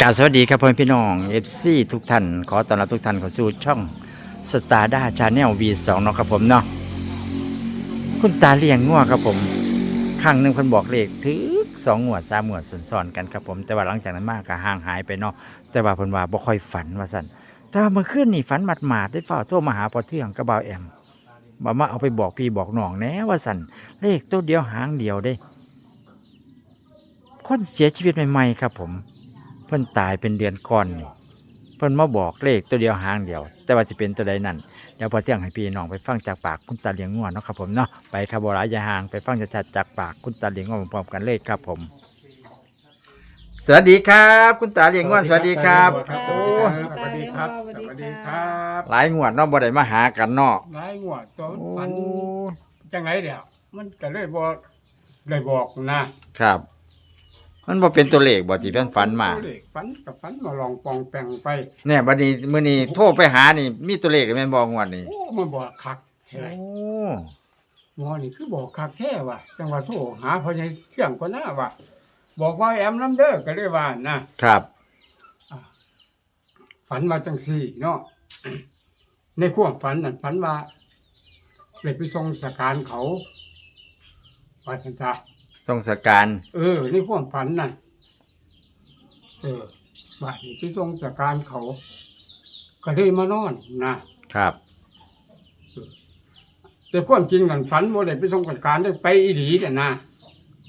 กราบสวัสดีครับพ่อแม่พี่น้องเอฟซีทุกท่านขอต้อนรับทุกท่านเข้าสู่ช่องสตาร์ด้าชาแนล V2 เนาะครับผมเนาะคุณตาเลี้ยงงัวครับผมครั้งหนึ่งเพิ่นบอกเลขถึงสองงวดสามงวดสอนๆกันครับผม แต่ว่าหลังจากนั้นมากก็ห่างหายไปเนาะแต่ว่าเพิ่นว่าบ่ค่อยฝันว่าซั่นแต่ว่าเมื่อคืนนี่ฝันหมาดๆได้ฝ้าวโทรมาหาพอเที่ยงกับบ่าแอมบอกมาเอาไปบอกพี่บอกน้องแน่ว่าซั่นเลขตัวเดียวหางเดียวเด้ คนเสียชีวิตใหม่ๆครับผม พิ่นตายเป็นเดือนก่อนนี่เพิ่นมาบอกเลขตัวเดียวหางเดียว แต่ว่าสิเป็นตัวใดนั่นเดี๋ยวพอเที่ยงให้พี่น้องไปฟังจากปากคุณตาเลียงง่วนเนาะครับผมเนาะไปครับบ่หลายอยาห่างไปฟังชัดๆจากปากคุณตาเลียงง่วนพร้อมๆกันเลยครับผม สวัสดีครับ คุณตาเลียงง่วนสวัสดีครับครับสโอ้วัสดีครับสวัสดีครับ สวัสดีครับหลายงวดเนาะบ่ได้มาหากันเนาะหลายงวดตัวโอ้ฝันจังไรเดี๋ยวมันก็เลยบอกเลยบอกนะครับ มันบ่เป็นตัวเลขบ่ที่เพิ่นฝันมา เลขฝันกับฝันมาลองปองแปงไป เนี่ยบัดนี้มื้อนี้โทรไปหานี่ มีตัวเลขแม่นบ่งวดนี้โอ้มันบอกคักใช่ไหมโอ้หมอนี่คือบอกคักแท้ว่ะจังว่าโทรหาพอใหญเที่ยงก็น่าว่ะบอกว่าแอมน้ำเด้อก็เลยว่านะครับอ่าฝันมาจังสี่เนาะ ในความฝันนั่นฝันว่าเลยไปทรงสการเขาว่าสันตา ทรงสการเออในความฝันนั่นเออบ้านนี้ไปทรงจากการเขา ก็เลยมานอนนะครับ แต่ความจริงนั่นฝันว่าได้ไปทรงจากการได้ไปอีหลีแต่นะ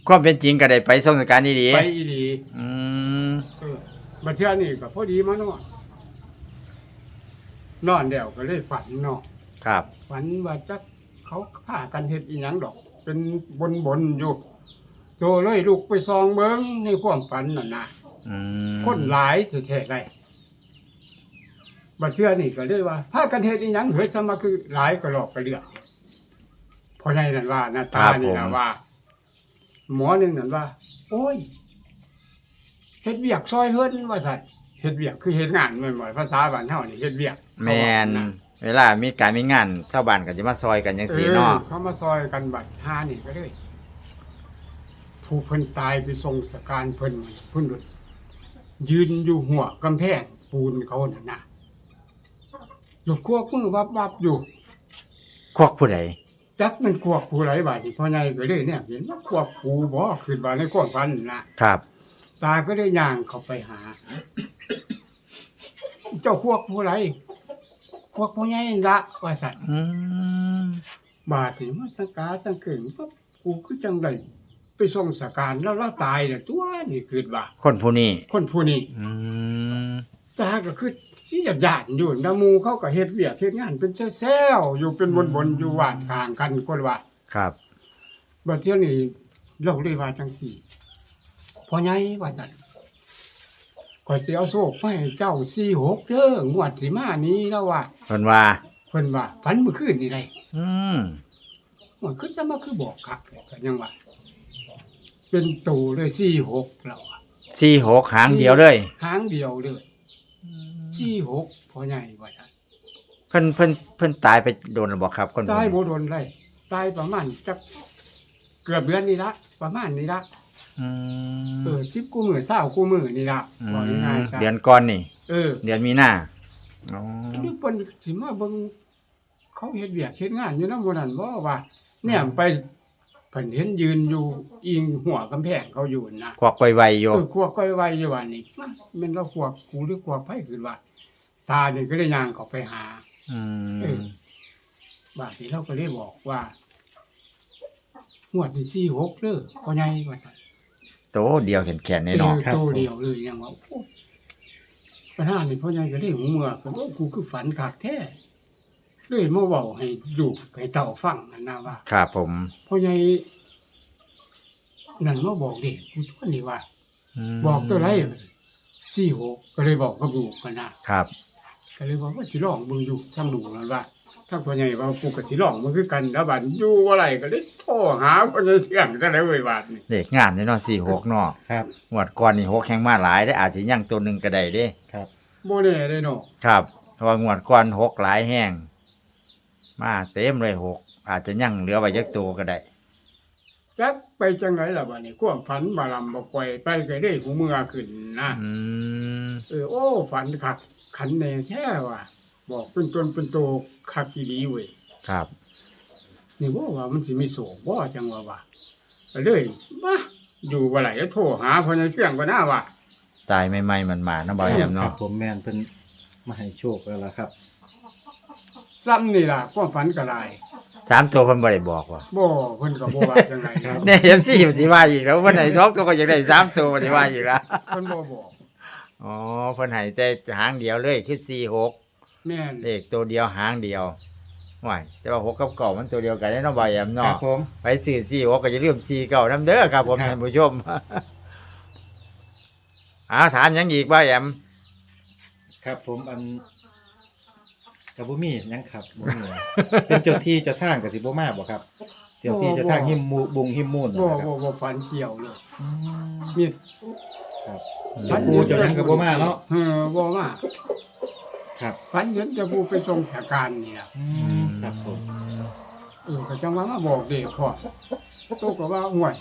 ความเป็นจริงก็ได้ไปทรงสการดีไปอีหลีๆอืมเออบัดเทื่อนี่ก็พอดีมานอนนอนเดี่ยวก็เลยฝันเนาะครับ ฝันว่าจักเขาฆ่ากันเฮ็ดอีหยังดอก เป็นบนบนๆอยู่ โตเลยลูกไปซองเบิ้งในความฝันน่ะนะอืมคนหลายแท้ๆได้บัดเทื่อนี่ก็เลยว่าพากันเฮ็ดอีหยังเฮ้ยซะมาคือหลายก็หลอกก็เลือกพอใหญ่นั่นว่าหน้าตานี่นะว่า หมอหนึงนั่นว่า โอ้ยเฮ็ดเวียกซอยเฮิรนว่าซั่นเฮ็ดเวียกคือเฮ็ดงานแม่นบ่ภาษาบ้านเฮานี่เฮ็ดเวียกแมนเวลามีการมีงานชาวบ้านก็จะมาซอยกันจังซี่เนาะ ออเขามาซอยกันบัดหานี่ก็เลย ผู้เพิ่นตายไปทรงสการเพิ่นเพิ่นยืนอยู่หัวกำแพงปูนเขาน่ะนะหยุดควบมือวับวับอยู่ ควักผู้ใดจักมันควบผู้ไรบาดนี่พ่อใหญ่ก็เลยเนี่ยเห็นว่าควบผู้บ่ขึ้นมาในความฝันนะครับ ตาก็ได้ย่างเข้าไปหา เจ้าควบผู้ไรควบผู้ใหญ่นั่นละว่าสัตว์อืมบาดนี่มันสังกาสังเกิงปั๊บกูคือจังได ไปส่งสการแล้วเราตายเนี่ยตัวนี่คือว่า คนผู้นี้คนผู้นี้อืมตาก็คือที่หยาดหยาดอยู่นามูเขาก็เฮ็ดเวียกเฮ็ดงานเป็นแซวๆอยู่เป็นบนๆอยู่ว่านกลางกันคนว่าครับบัดเที่ยวนี้เราเลยว่าจังสี่พ่อใหญ่ว่าซั่นข่อยสิเอาโชคไปให้เจ้า46เด้องวดสิมานี้แล้วว่าเพิ่นว่าเพิ่นว่าฝันเมื่อคืนนี่ได้อืมมันคือจะมาคือบอกครับก็ยังว่า เป็นตูเลย46แล้วอะ46หางเดียวเลยหางเดียวเลย46พ่อใหญ่ว่าซั่นเพิ่นเพิ่นเพิ่นตายไปโดนแล้วบ่ครับคนผู้ตายนี้บ่โดนเลยตายประมาณจักเกือบเดือนนี่ละประมาณนี้ละอืมเออ10กูมื้อ20กูมื้อนี่ละอืว่าง่ายมๆซะเดือนก่อนนี่ เออเดือนมีนาอ๋อนึกเพิ่นสิมาเบิ่งเขาเฮ็ดเวียกเฮ็ดงานอยู่นำบ่นั่นบ่ว่าเนี่ยไป เพิ่นเห็นยืนอยู่อิงหัวกำแพงเขาอยู่นะควักไวๆอยู่เออขวบก้อยไว้อยู่ว่านี่มาแม่นเราขวบกูหรือขวบไผขึ้นว่า ตานี่ก็ได้ย่างเข้าไปหา อืเอมอ บาดนี้เราก็เลยบอกว่างวดที่46เด้อพ่อใหญ่ว่าซั่นโตเดียวแขนๆแน่นอนเออโตเดียวเลยยังว่าโอ้ปัญหานี่พ่อใหญ่ก็ได้หูเมื่อก็ว่ากูคือฝันคักแท้ เลยมาเว้าให้ลูกให้เต่าฟังนั่นนะว่าครับผม พ่อใหญ่นั่นมาบอกเด็กกูตัวนี้ว่า มบอกตัวไรสี่หกก็เลยบอกกับลูกกันนะครับ ก็เลยบอกว่าสิลองมึงอยู่ทางลูกนั่นว่าถ้าพ่อใหญ่ว่ากูกับสิลองมันคือกันแล้วบัดอยู่ว่าไรก็เลยโทรหาพ่อใหญ่เที่ยงก็เลยเว้ยบาดนี่เลขงามแน่นอน46เนาะครับ งวดก่อนนี่หกแห่งมาหลายได้อาจสิยังตัวหนึงก็ได้เด้ ครับโบแน่เลยเนาะ ครับเพราะว่างวดก่อนหกหลายแห้ง มาเต็มเลยหกอาจจะยังเหลือไว้จักตัวก็ได้จักไปจังไรล่ะบัดนี้ความฝันบาลำบ่ปล่อยไปก็ได้หูเมื่อขึ้นนะอืมเออโอ้ฝันคักขันแน่แท้ว่ะบอกเป็นตนเป็นโตคักอีดีเว้ยครับนี่ว่าว่ามันสิมีโศกบ่จังว่าว่าก็เลยมาอยู่บ่ไหลก็โทรหาพ่อในเชื่องก็น่าว่าตายใหม่ๆมันมาเนาะบ่แอมครัเนาะบผมแม่นเพิ่นมาให้โชคแล้วล่ะครับ ซ้ำนี่ล่ะความฝันก็หลายสามตัวเพิ่นบ่ได้บอกว่าบ่เพิ่นก็บ่ว่าจังไดครับเนี่ย FC มันสิว่าอีกแล้ววันไหนสองตัวก็อยากได้สามตัวมันสิว่าอีกแล้วเพิ่นบ่บอกอ๋อเพิ่นให้แต่หางเดียวเลยคือ46แม่นเลขตัวเดียวหางเดียวว้ายแต่ว่าหกกับเก่ามันตัวเดียวกันได้เนาะบ่แอมครัเนาะบผม ไปซื้อ46ก็อย่าลืม4เก่านํเด้อครับผมครับ ท่านผู้ชมอ้าวถามหยังอีกบ่แอม ครับผมอัน กับบ่มีหยังครับบ่มี เป็นเจ้าที่เจ้าทางก็สิบ่มาบ่ครับ เจ้าที่เจ้าทางหิมมูบุงหิมมูนบ่นะครับบ่บ่ฝันเกี่ยวเลยอืมมีครับเจ้าปู่เจ้าหยังก็บ่มาเนาะเออบ่มาครับฝันเห็นเจะผู้ไปส่งสถานการณ์นี่ล่ะอืมครับผมเออก็จังว่ามาบอกเด็กพ่อโตก็ว่าห่วย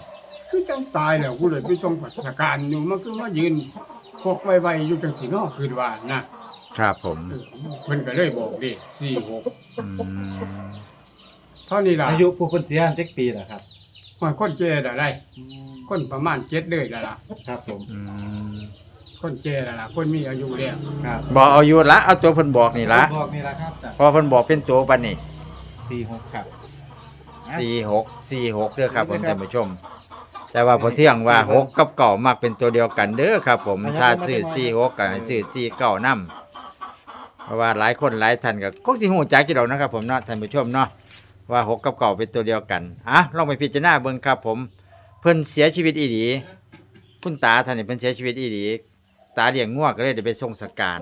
คือจังตายแล้วกูเลยไปส่งสถานการณ์อยู่มันคือมายืนพกไวๆอยู่จังสีเนาะคือว่านะ ครับผมเออเพิ่นก็เลยบอกเด็ก46อืมเท่านี้ล่ะอายุผู้เพิ่นเสียจักปีล่ะครับห่วยคนแก่ได้ไรอืมคนประมาณ7เดือนแล้วล่ะครับผมอืมคนแก่แล้วล่ะคนมีอายุแล้วครับบอกเอาอยู่ละเอาตัวเพิ่นบอกนี่ละบอกนี่ล่ะครับจ้ะเพอเพิ่นบอกเป็นตัวปันนี่46ครับ สี่หกสี่หกเด้อครับผมท่านผู้ชม แต่ว่าพอเที่ยงว่าหกกับเก่ามักเป็นตัวเดียวกันเด้อครับ ผมถ้าซื้อสี่หกก็ให้ซื้อสี่เก่านํเพ ราะว่าหลายคนหลายท่านก็คงสิฮู้จักกี่ดอกนะครับผมเนาะท่านผู้ชมเนาะว่าหกกับเก่าเป็นตัวเดียวกันอะลองไปพิจารณาเบิ่งครับผมเพิ่นเสียชีวิตอีหลีคุณตาท่านนี่เพิ่นเสียชีวิตอีหลีตาเลี้ยงงัวก็เลยได้ไปส่งสการ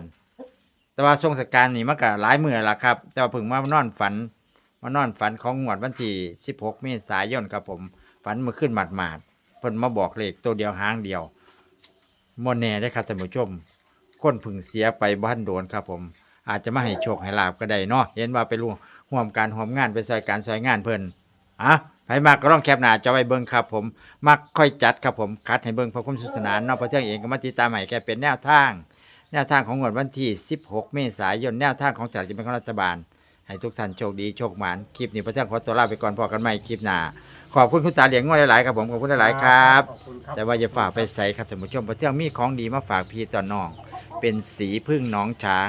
แต่ว่าส่งสการนี่มันก็หลายมื้อละครับ แต่ว่าเพิ่งมานอนฝันมานอนฝันของงวดวันที่16เมษายนครับผมฝันมื่อขึ้นหมาดหมาดๆเพิ่นมาบอกเลขตัวเดียวหางเดียวโมแน่ได้ครับท่านผู้ชมคนผึ่งเสียไปบ้านโดนครับผม อาจจะมาให้โชคให้ลาบก็ได้เนาะเห็นว่าไปร่วมร่วมการร่วมงานไปซอยการซอยงานเพิ่นอะใครมากก็ลองแคปหน้าจอไว้เบิ่งครับผมมักค่อยจัดครับผมคัดให้เบิ่งเพราะความสนุกสนานเนาะเพราะเที่ยงเองก็มาติดตามใหม่แค่เป็นแนวทาง แนวทางของงวดวันที่ 16 เมษายนแนวทางของจัดกินเป็นของรัฐบาล ให้ทุกท่านโชคดีโชคหมานคลิปนี้พระเจ้าขอตัวลาไปก่อนพอกันใหม่คลิปหน้าขอบคุณคุณตาเหลียงง้อหลายๆครับผมขอบคุณหลายๆครับ ขอบคุณครับ แต่ว่าจะฝากไปใส่ครับท่านผู้ชมพระเจ้ามีของดีมาฝากพี่ต่อน้อง เป็นสีพึ่งน้องช้าง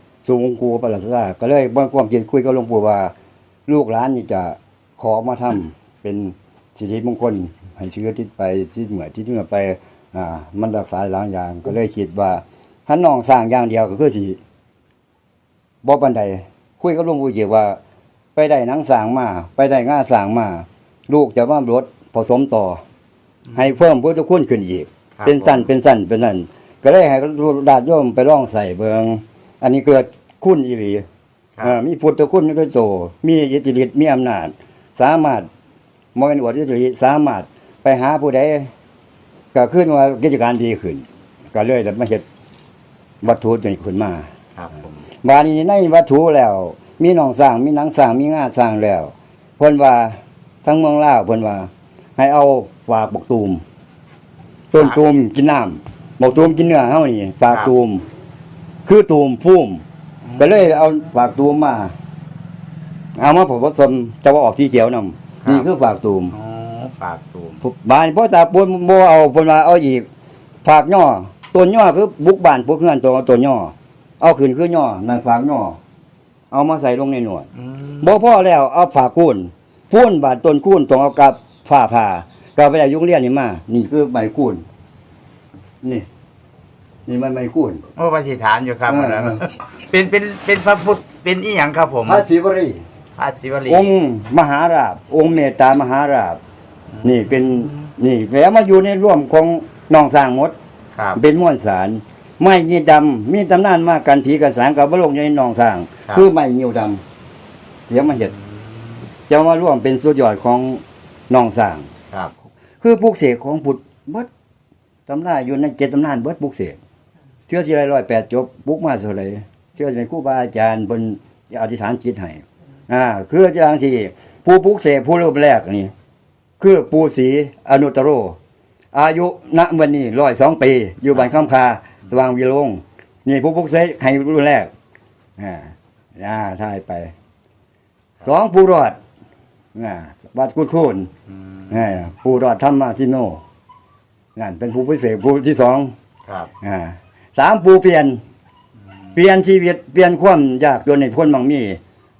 สูงกูประหลาดซาก็เลยบ่ความคิดคุยกับหลวงปู่ว่า ลูกหลานนี่จะขอมาทำเป็นสิริมงคลให้เชื้อทิศไปที่เหมือที่เหนือไปอ่ามันรักษาหลายอย่าง ก็เลยคิดว่าถ้าน้องสร้างอย่างเดียวก็คือสิบ่ปานใดคุยกับหลวงปู่เกี่ยวว่า ไปได้หนังสร้างมาไปได้ง่าสร้างมาลูกจะมารถผสมต่ออให้เพิ่มพุทธคุณขึ้นอีกครับเป็นสั้นเป็นสั้นเป็นนั่นก็เลยให้ดาดโยมไปลองใส่เบิง อันนี้เกิดคุณอีหลีครับเอ่อมีพุทธคุณด้วยโต มีอิทธิฤทธิ์มีอำนาจ สามารถมเป็นอวดอิทธิฤทธิ์สามารถไปหาผู้ใดก็ขึ้นว่ากิจการดีขึ้น ก็เลยได้มาเฮ็ดวัตถุตัวนี้ขึ้นมาครับผมบาดนี้ในวัตถุแล้ว มีหนองสร้างมีหนังสร้างมีงาสร้างแล้วเพิ่นว่าทั้งเมืองลาวเพิ่นว่า ให้เอาฝากบกตูมต้นตูมกินน้ำบกตูมกินเนื้อเฮานี่ฝากตูม คือตูมพุ่มก็เลยเอาฝากตูมมา เอามาผสมจะว่าออกที่เขียวนำนี่คือฝากตูมอ๋อฝากตูมบ้านพ่อตาปนบ่เอาเพิ่นว่าเอาอีก ฝากย่อต้นย่อคือบุกบ้านพวกเฮือนตัวต้นย่อเอาขึ้นคือย่อนั่นฝากย่อเอามาใส่ลงในหนวด อืมบ่พอแล้วเอาฝากคูนพูนบาดต้นคูนต้องเอากับฝ้าผ่าก็ไปได้ยุงเรียนนี่มา นี่คือใบคูนนี่ นี่มันใบคูนโอ้ปฏิฐานอยู่ครับเอออันนั้นเป็นเป็นเป็นพระพุทธเป็นอีหยังครับผมพระศิวรีพระศิวลีองค์มหาราบ องค์เมตตามหาราบ นี่เป็นนี่แล้วมาอยู่ในร่วมของน้องสร้างหมด ครับ เป็นม้วนสารไม้ยีดำมีตำนานมากกันผีกันสารกับบลงในหนองสร้าง ครับ คือไม้ยิวดำเดี๋ยวมาเห็ดจะมาร่วมเป็นสุดยอดของหนองสร้าง ครับ คือปลูกเสกของบุตรเบิดตำนาอยู่ในเจ็ดตำนานเบิดปลูกเสก เชื่อสิไรร้อยแปดจบปลูกมาเท่าไหรเชื่อเป็นครูบาอาจารย์บนอธิษฐานจิตให้อ่าคืออาจารย์ที่ผู้ปลูกเสกผู้เริ่มแรกนี่ คือปูศรีอนุตตโร อายุณวันนี้ร้อยสองปี อยู่บ้านข้ามคาสว่างวิโรงนี่ผู้ปลุกเสกให้รุ่นแรกอ่าอ่าถ่ายไปสองผู้รอดอ่าวัดกุดคูนอืมอ่าผู้รอดธรรมาทิโนนั่นเป็นผู้พิเศษผู้ที่สองครับอ่า สามผู้เปลี่ยน เปลี่ยนชีวิตเปลี่ยนความยากจนในพ้นบางมี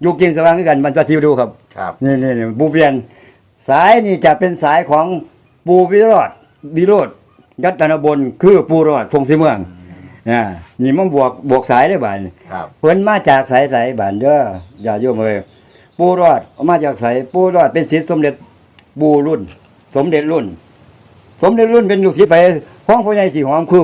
อยู่กินสว่างด้วยกันมันจะทิวดูครับครับนี่นี่นี่ปูเปลี่ยน สายนี่จะเป็นสายของปูวิโรธวิโรธยัตนบนคือปูรอดทงสีเมืองอ่านี่มันบวกบวกสายได้บ่านครับเพิ่นมาจากสายสายบ้านเด้ออย่าโยมเอ้ยปูรอดมาจากสายปูรอดเป็นศิษย์สมเด็จปูรุ่น สมเด็จรุ่น สมเด็จรุ่นเป็นลูกศิษย์ไปของพ่อใหญ่สีหอมคือ